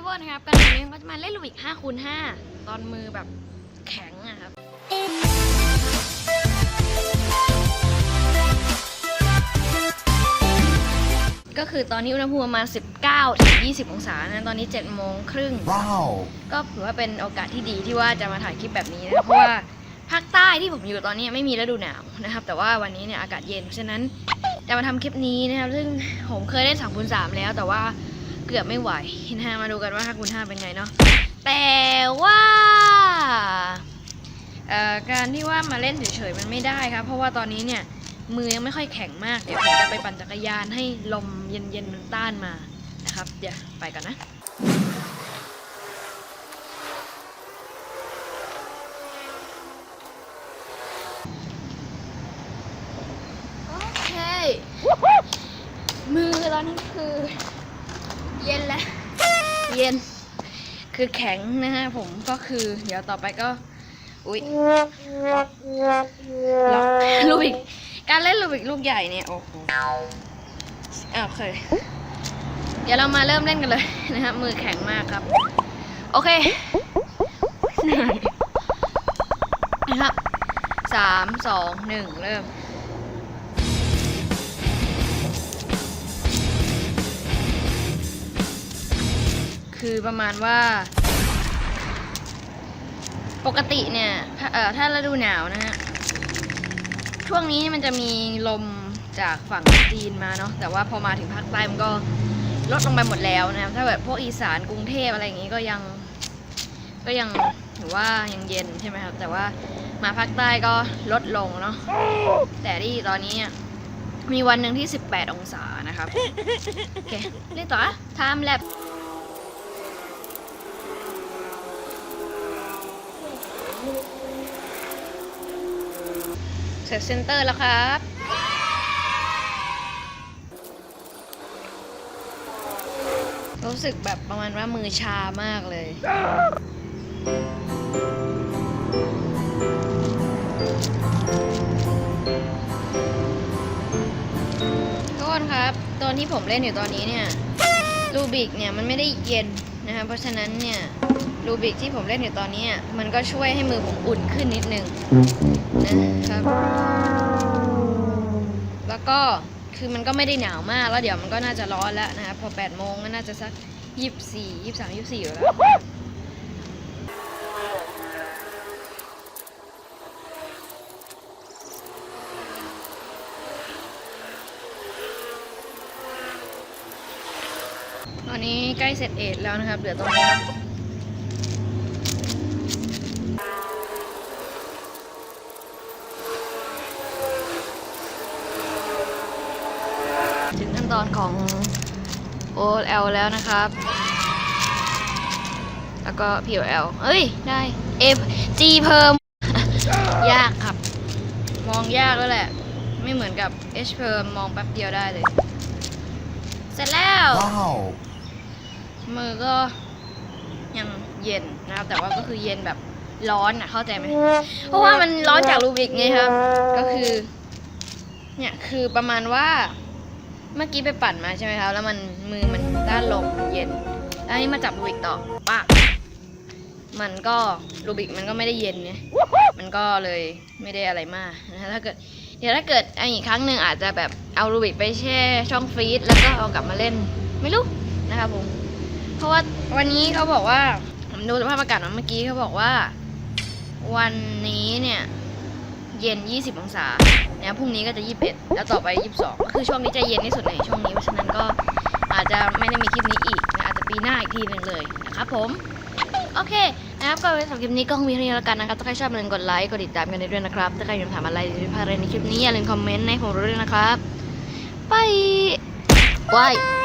ทูบเบอร์นะครับกันวันนี้ก็จะมาเล่นลูบิก5คูณ5ตอนมือแบบแข็งอะครับก็คือตอนนี้อุณหภูมิประมาณ 19 ถึง 20 องศานะตอนนี้ 7 โมงครึ่ง Wow. ก็ถือว่าเป็นโอกาสที่ดีที่ว่าจะมาถ่ายคลิปแบบนี้นะครับเพราะว่าภาคใต้ที่ผมอยู่ตอนนี้ไม่มีฤดูหนาวนะครับ แต่ว่าวันนี้เนี่ยอากาศเย็น เพราะฉะนั้นจะมาทำคลิปนี้นะครับ ซึ่งผมเคยเล่น3คูณ3แล้วแต่ว่า เกือบไม่ไหวนะมาดูกันว่า5คูณ5เป็นไงเนาะแต่ว่าการที่ว่ามาเล่นเฉยๆมันไม่ได้ครับ เพราะว่าตอนนี้เนี่ยมือยังไม่ค่อยแข็งมาก เดี๋ยวผมจะไปปั่นจักรยานให้ลมเย็นๆมันต้านมานะครับ เดี๋ยวไปกันนะโอเคมือตอนนี้คือ ย็นแล้วเย็น คือแข็งนะฮะผมก็คือเดี๋ยวต่อไปก็ อุ๊ยล็อกลูบิกการเล่นลูบิกลูกใหญ่เนี่ยโอ้โหอะโอเคยเดี๋ยวเรามาเริ่มเล่นกันเลยนะฮะมือแข็งมากครับ โอเคหนื่อยนะครับสามสองหนึ่งเริ่ม คือประมาณว่า ปกติเนี่ยถ้าเอ่อถ้าฤดูหนาวนะฮะช่วงนี้มันจะมีลมจากฝั่งจีนมาเนาะแต่ว่าพอมาถึงภาคใต้มันก็ลดลงไปหมดแล้วนะครับถ้าแบบพวกอีสานกรุงเทพอะไรอย่างงี้ก็ยัง ก็ยังถือว่ายังเย็นใช่ไหมครับ แต่ว่ามาภาคใต้ก็ลดลงเนาะแต่ที่ตอนนี้มีวันหนึ่งที่ 18 องศานะครับ โอเคเล่นต่อ time lap เสร็จเซนเตอร์แล้วครับ รู้สึกแบบประมาณว่ามือชามากเลย ทุกคนครับตอนที่ผมเล่นอยู่ตอนนี้เนี่ย รูบิกเนี่ย มันไม่ได้เย็นนะคะเพราะฉะนั้นเนี่ย รูบิกที่ผมเล่นอยู่ตอนนี้มันก็ช่วยให้มือผมอุ่นขึ้นนิดนึงนะครับ แล้วก็คือมันก็ไม่ได้หนาวมากแล้วเดี๋ยวมันก็น่าจะร้อนแล้วนะครับพอ8โมงก็น่าจะสัก24 23 24อยู่แล้วตอนนี้ใกล้เสร็จเอทแล้วนะครับเหลือตรงนี้ ถึงขั้นตอนของ OL แล้วนะครับ แล้วก็ POL เอ้ย ได้ F G เพิ่ม ยากครับ มองยากแล้วแหละ ไม่เหมือนกับ H เพิ่มมองแป๊บเดียวได้เลย เสร็จแล้ว Wow. มือก็ยังเย็นนะครับ แต่ว่าก็คือเย็นแบบร้อนอะเข้าใจไหม เพราะว่ามันร้อนจากรูบิกไงครับ ก็คือ เนี่ย คือประมาณว่า เมื่อกี้ไปปั่นมาใช่ไหมครับ แล้วมันมือมันด้านลมเย็น แล้วอันนี้มาจับรูบิกต่อปะมันก็รูบิกมันก็ไม่ได้เย็นไงมันก็เลยไม่ได้อะไรมากนะฮะถ้าเกิดเดี๋ยวถ้าเกิดอาอีกครั้งหนึ่งอาจจะแบบเอารูบิกไปแช่ช่องฟรีซแล้วก็เอากลับมาเล่นไม่รู้นะครับผมเพราะว่าวันนี้เขาบอกว่าผมดูสภาพอากาศมาเมื่อกี้เขาบอกว่า วันนี้เนี่ย เย็น 20 องศาเนี่ยพรุ่งนี้ก็จะ 21 แล้วต่อไป 22 ก็คือช่วงนี้จะเย็นที่สุดในช่วงนี้ เพราะฉะนั้นก็อาจจะไม่ได้มีคลิปนี้อีกนะอาจจะปีหน้าอีกทีหนึ่งเลยนะครับผม โอเคนะครับก็สำหรับคลิปนี้ก็คงมีเท่านี้แล้วกันนะครับ ถ้าใครชอบอย่าลืมกดไลค์ กดติดตามกันได้ด้วยนะครับ ถ้าใครมีคำถามอะไรหรือพาอะไรในคลิปนี้อย่าลืมคอมเมนต์ให้ผมรู้ด้วยนะครับ ไปบาย